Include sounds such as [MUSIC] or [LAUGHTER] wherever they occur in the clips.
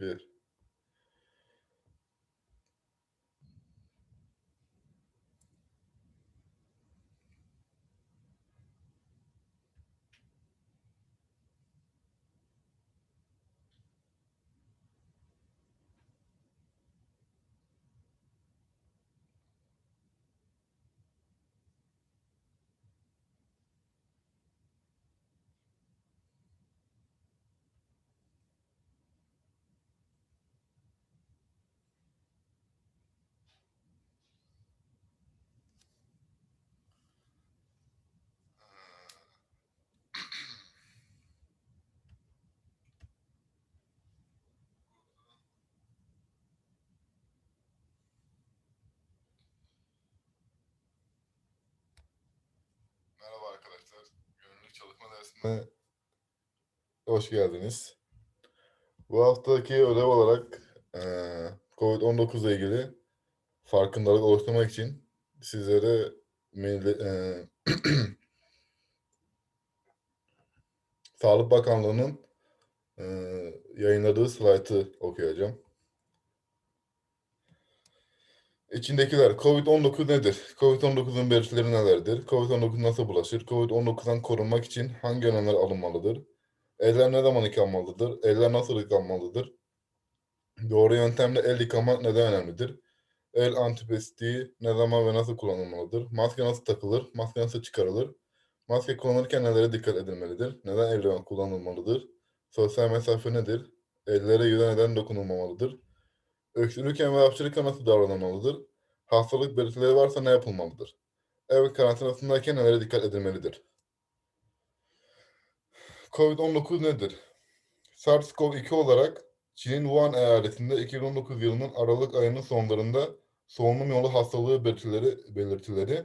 Bir. Çalışma dersine hoş geldiniz. Bu haftaki ödev olarak eee COVID-19 ile ilgili farkındalık oluşturmak için sizlere milli- eee, [CLEARS THROAT] Sağlık Bakanlığı'nın eee, yayınladığı slaytı okuyacağım. İçindekiler COVID-19 nedir? COVID-19'un belirtileri nelerdir? COVID-19 nasıl bulaşır? COVID-19'dan korunmak için hangi önlemler alınmalıdır? Eller ne zaman yıkanmalıdır? Eller nasıl yıkanmalıdır? Doğru yöntemle el yıkamak neden önemlidir? El antibiyotiği ne zaman ve nasıl kullanılmalıdır? Maske nasıl takılır? Maske nasıl çıkarılır? Maske kullanırken nelere dikkat edilmelidir? Neden eldiven kullanılmalıdır? Sosyal mesafe nedir? Ellere yüze neden dokunulmamalıdır? Öksürürken ve hapşırırken nasıl davranılmalıdır? Hastalık belirtileri varsa ne yapılmalıdır? Ev karantinasındayken nelere dikkat edilmelidir? Covid-19 nedir? SARS-CoV-2 olarak Çin'in Wuhan eyaletinde 2019 yılının Aralık ayının sonlarında solunum yolu hastalığı belirtileri, belirtileri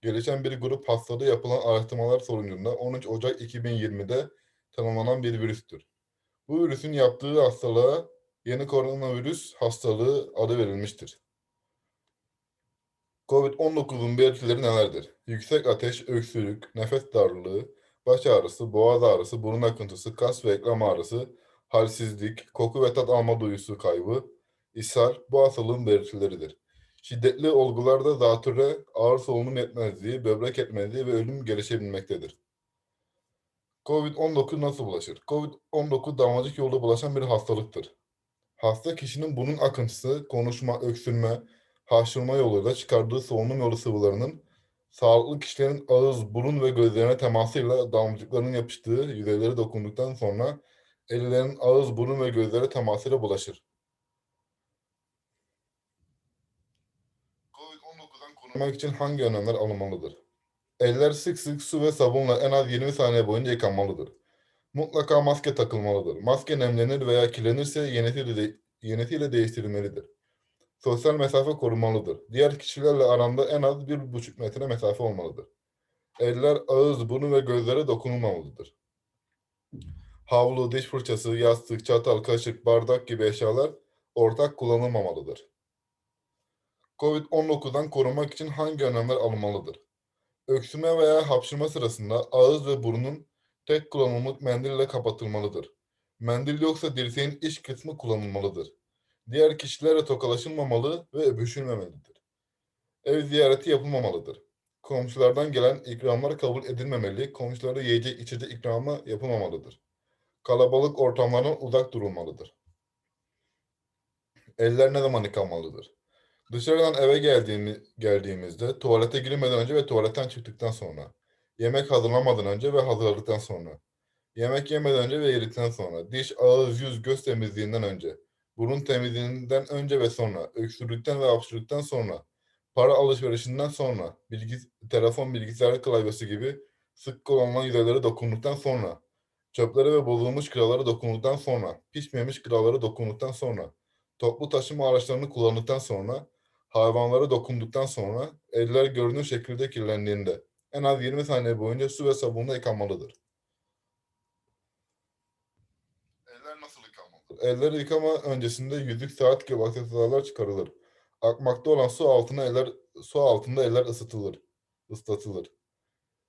gelişen bir grup hastada yapılan araştırmalar sonucunda 13 Ocak 2020'de tanımlanan bir virüstür. Bu virüsün yaptığı hastalığa yeni koronavirüs hastalığı adı verilmiştir. Covid-19'un belirtileri nelerdir? Yüksek ateş, öksürük, nefes darlığı, baş ağrısı, boğaz ağrısı, burun akıntısı, kas ve eklem ağrısı, halsizlik, koku ve tat alma duyusu kaybı, ishal bu hastalığın belirtileridir. Şiddetli olgularda zatürre, ağır solunum yetmezliği, böbrek yetmezliği ve ölüm gelişebilmektedir. Covid-19 nasıl bulaşır? Covid-19 damlacık yolda bulaşan bir hastalıktır. Hasta kişinin bunun akıntısı, konuşma, öksürme, haşırma yoluyla çıkardığı solunum yolu sıvılarının sağlıklı kişilerin ağız, burun ve gözlerine temasıyla damlacıkların yapıştığı yüzeyleri dokunduktan sonra ellerin ağız, burun ve gözlere temasıyla bulaşır. Covid-19'dan korunmak için hangi önlemler alınmalıdır? Eller sık sık su ve sabunla en az 20 saniye boyunca yıkanmalıdır. Mutlaka maske takılmalıdır. Maske nemlenir veya kirlenirse yenisiyle, de, yenisiyle değiştirilmelidir. Sosyal mesafe korunmalıdır. Diğer kişilerle aranda en az 1,5 metre mesafe olmalıdır. Eller, ağız, burun ve gözlere dokunulmamalıdır. Havlu, diş fırçası, yastık, çatal, kaşık, bardak gibi eşyalar ortak kullanılmamalıdır. Covid-19'dan korunmak için hangi önlemler alınmalıdır? Öksürme veya hapşırma sırasında ağız ve burnun tek kullanımlık mendille kapatılmalıdır. Mendil yoksa dirseğin iç kısmı kullanılmalıdır. Diğer kişilerle tokalaşılmamalı ve öpüşülmemelidir. Ev ziyareti yapılmamalıdır. Komşulardan gelen ikramlar kabul edilmemeli, komşulara yiyecek içecek ikramı yapılmamalıdır. Kalabalık ortamlardan uzak durulmalıdır. Eller ne zaman yıkanmalıdır? Dışarıdan eve geldiğimi, geldiğimizde tuvalete girmeden önce ve tuvaletten çıktıktan sonra, yemek hazırlamadan önce ve hazırladıktan sonra, yemek yemeden önce ve yedikten sonra, diş, ağız, yüz, göz temizliğinden önce, burun temizliğinden önce ve sonra, öksürükten ve hapşırıktan sonra, para alışverişinden sonra, bilgi, telefon, bilgisayar klavyesi gibi sık kullanılan yüzeylere dokunduktan sonra, çöplere ve bozulmuş gıdalara dokunduktan sonra, pişmemiş gıdalara dokunduktan sonra, toplu taşıma araçlarını kullandıktan sonra, hayvanlara dokunduktan sonra, eller görünür şekilde kirlendiğinde en az 20 saniye boyunca su ve sabunla yıkanmalıdır. Eller nasıl yıkanmalıdır? Elleri yıkama öncesinde yüzük, saat gibi aksesuarlar çıkarılır. Akmakta olan su altına eller su altında eller ısıtılır, ıslatılır.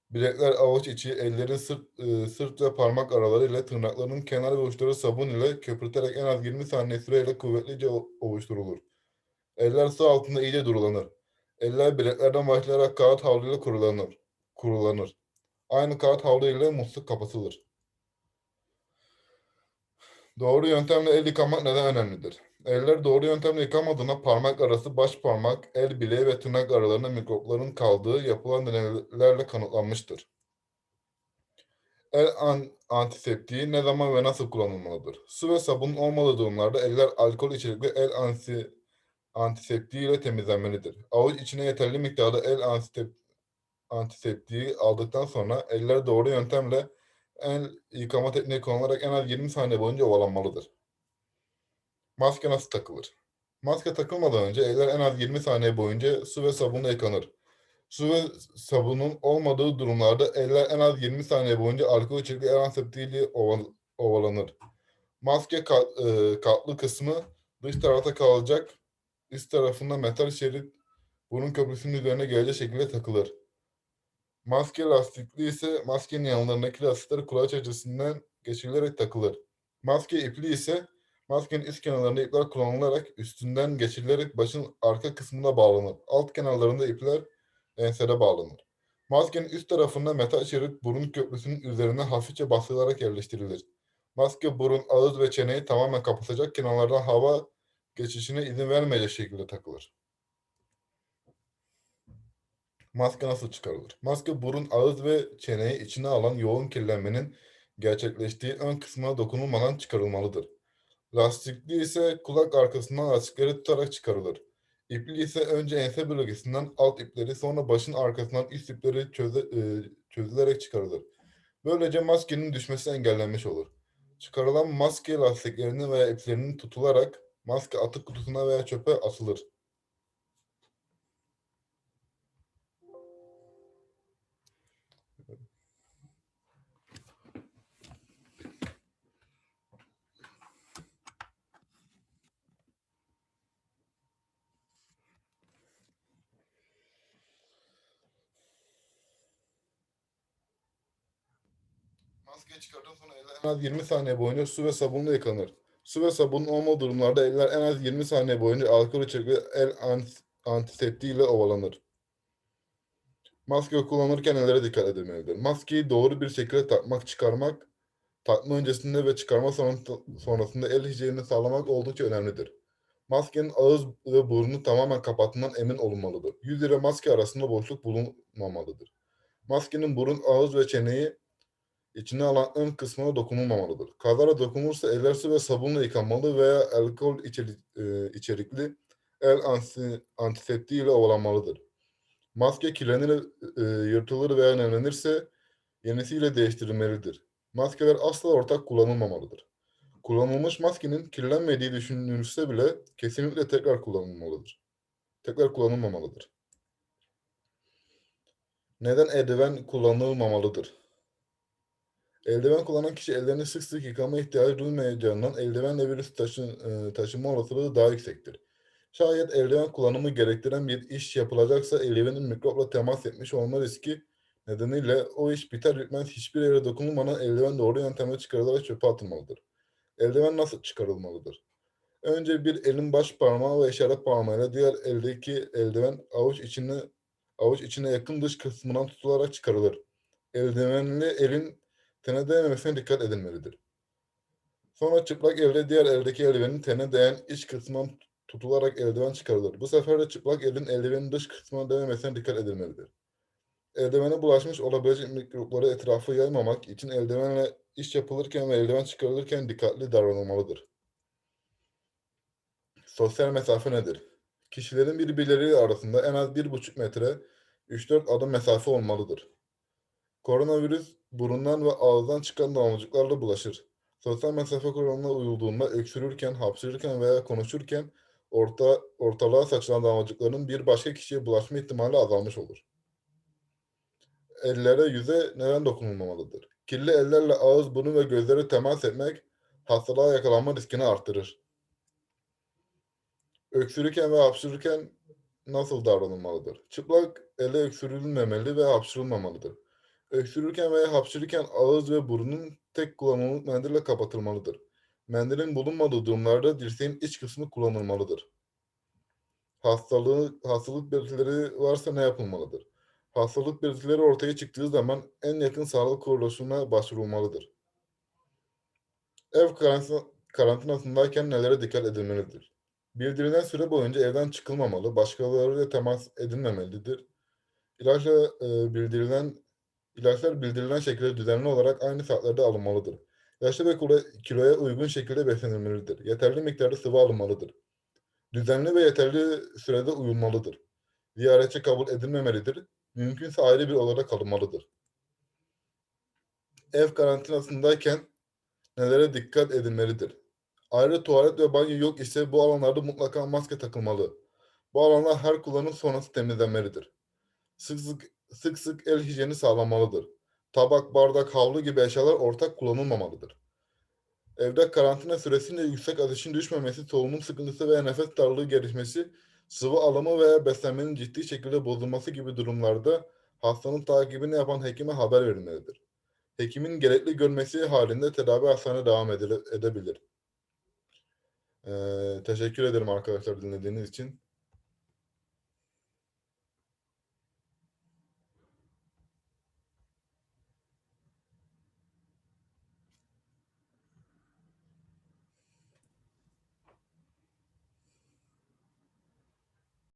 Bilekler avuç içi, ellerin sırt, e, sırt ve parmak araları ile tırnakların kenar ve uçları sabun ile köpürterek en az 20 saniye süreyle kuvvetlice ovuşturulur. Eller su altında iyice durulanır. Eller bileklerden başlayarak kağıt havluyla kurulanır. Kurulanır. Aynı kağıt havlu ile musluk kapatılır. Doğru yöntemle el yıkamak neden önemlidir? Eller doğru yöntemle yıkamadığında parmak arası, baş parmak, el bileği ve tırnak aralarında mikropların kaldığı yapılan deneylerle kanıtlanmıştır. El an antiseptiği ne zaman ve nasıl kullanılmalıdır? Su ve sabun olmadığı durumlarda eller alkol içerikli el anti antiseptiği ile temizlenmelidir. Avuç içine yeterli miktarda el antisep antiseptiği aldıktan sonra eller doğru yöntemle el yıkama tekniği kullanılarak en az 20 saniye boyunca ovalanmalıdır. Maske nasıl takılır? Maske takılmadan önce eller en az 20 saniye boyunca su ve sabunla yıkanır. Su ve sabunun olmadığı durumlarda eller en az 20 saniye boyunca alkol içerikli el antiseptiğiyle oval- ovalanır. Maske kat- e, katlı kısmı dış tarafta kalacak, üst tarafında metal şerit burun köprüsünün üzerine gelecek şekilde takılır. Maske lastikli ise maskenin yanlarındaki lastikler kulaç açısından geçirilerek takılır. Maske ipli ise maskenin üst kenarlarında ipler kullanılarak üstünden geçirilerek başın arka kısmına bağlanır. Alt kenarlarında ipler ensede bağlanır. Maskenin üst tarafında metal şerit burun köprüsünün üzerine hafifçe basılarak yerleştirilir. Maske burun, ağız ve çeneyi tamamen kapatacak kenarlardan hava geçişine izin vermeyecek şekilde takılır. Maske nasıl çıkarılır? Maske burun, ağız ve çeneyi içine alan yoğun kirlenmenin gerçekleştiği ön kısmına dokunulmadan çıkarılmalıdır. Lastikli ise kulak arkasından lastikleri tutarak çıkarılır. İpli ise önce ense bölgesinden alt ipleri sonra başın arkasından üst ipleri çöze, e, çözülerek çıkarılır. Böylece maskenin düşmesi engellenmiş olur. Çıkarılan maske lastiklerinin veya iplerinin tutularak maske atık kutusuna veya çöpe atılır. Maskeyi çıkardıktan sonra eller en az 20 saniye boyunca su ve sabunla yıkanır. Su ve sabun olmadığı durumlarda eller en az 20 saniye boyunca alkol içerikli el ant- antiseptiği ile ovalanır. Maske kullanırken ellere dikkat edilmelidir. Maskeyi doğru bir şekilde takmak, çıkarmak, takma öncesinde ve çıkarma sonrası- sonrasında el hijyenini sağlamak oldukça önemlidir. Maskenin ağız ve burnunu tamamen kapattığından emin olunmalıdır. Yüz ile maske arasında boşluk bulunmamalıdır. Maskenin burun, ağız ve çeneyi içine alan ön kısmına dokunulmamalıdır. Kazara dokunulursa eller su ve sabunla yıkanmalı veya alkol içeri- e, içerikli el anti, antiseptiği ile ovalanmalıdır. Maske kirlenir, e, yırtılır veya nemlenirse yenisiyle değiştirilmelidir. Maskeler asla ortak kullanılmamalıdır. Kullanılmış maskenin kirlenmediği düşünülürse bile kesinlikle tekrar kullanılmalıdır. Tekrar kullanılmamalıdır. Neden eldiven kullanılmamalıdır? Eldiven kullanan kişi ellerini sık sık yıkama ihtiyacı duymayacağından eldivenle virüs taşı, e, taşıma olasılığı daha yüksektir. Şayet eldiven kullanımı gerektiren bir iş yapılacaksa eldivenin mikropla temas etmiş olma riski nedeniyle o iş biter bitmez hiçbir yere dokunulmadan eldiven doğru yöntemle çıkarılarak çöpe atılmalıdır. Eldiven nasıl çıkarılmalıdır? Önce bir elin baş parmağı ve işaret parmağıyla diğer eldeki eldiven avuç içine avuç içine yakın dış kısmından tutularak çıkarılır. Eldivenli elin tene değmemesine dikkat edilmelidir. Sonra çıplak elde diğer eldeki eldivenin tene değen iç kısmından tutularak eldiven çıkarılır. Bu sefer de çıplak elin eldivenin dış kısmına değmemesine dikkat edilmelidir. Eldivene bulaşmış olabilecek mikropları etrafa yaymamak için eldivenle iş yapılırken ve eldiven çıkarılırken dikkatli davranılmalıdır. Sosyal mesafe nedir? Kişilerin birbirleriyle arasında en az 1,5 metre 3-4 adım mesafe olmalıdır. Koronavirüs burundan ve ağızdan çıkan damlacıklarla bulaşır. Sosyal mesafe kuralına uyulduğunda öksürürken, hapşırırken veya konuşurken orta, ortalığa saçılan damlacıkların bir başka kişiye bulaşma ihtimali azalmış olur. Ellere, yüze neden dokunulmamalıdır? Kirli ellerle ağız, burun ve gözlere temas etmek hastalığa yakalanma riskini artırır. Öksürürken ve hapşırırken nasıl davranılmalıdır? Çıplak elle öksürülmemeli ve hapşırılmamalıdır. Öksürürken veya hapşırırken ağız ve burnun tek kullanımlık mendille kapatılmalıdır. Mendilin bulunmadığı durumlarda dirseğin iç kısmı kullanılmalıdır. Hastalığı, hastalık belirtileri varsa ne yapılmalıdır? Hastalık belirtileri ortaya çıktığı zaman en yakın sağlık kuruluşuna başvurulmalıdır. Ev karantina- karantinasındayken nelere dikkat edilmelidir? Bildirilen süre boyunca evden çıkılmamalı, başkalarıyla temas edilmemelidir. İlaçla e, bildirilen ilaçlar bildirilen şekilde düzenli olarak aynı saatlerde alınmalıdır. Yaşlı ve kilo- kiloya uygun şekilde beslenilmelidir. Yeterli miktarda sıvı alınmalıdır. Düzenli ve yeterli sürede uyulmalıdır. Ziyaretçi kabul edilmemelidir. Mümkünse ayrı bir odada kalınmalıdır. Ev karantinasındayken nelere dikkat edilmelidir? Ayrı tuvalet ve banyo yok ise bu alanlarda mutlaka maske takılmalı. Bu alanlar her kullanım sonrası temizlenmelidir. Sık sık, sık sık el hijyeni sağlanmalıdır. Tabak, bardak, havlu gibi eşyalar ortak kullanılmamalıdır. Evde karantina süresince yüksek ateşin düşmemesi, solunum sıkıntısı veya nefes darlığı gelişmesi, sıvı alımı veya beslenmenin ciddi şekilde bozulması gibi durumlarda hastanın takibini yapan hekime haber verilmelidir. Hekimin gerekli görmesi halinde tedavi hastanede devam edebilir. Ee, teşekkür ederim arkadaşlar dinlediğiniz için.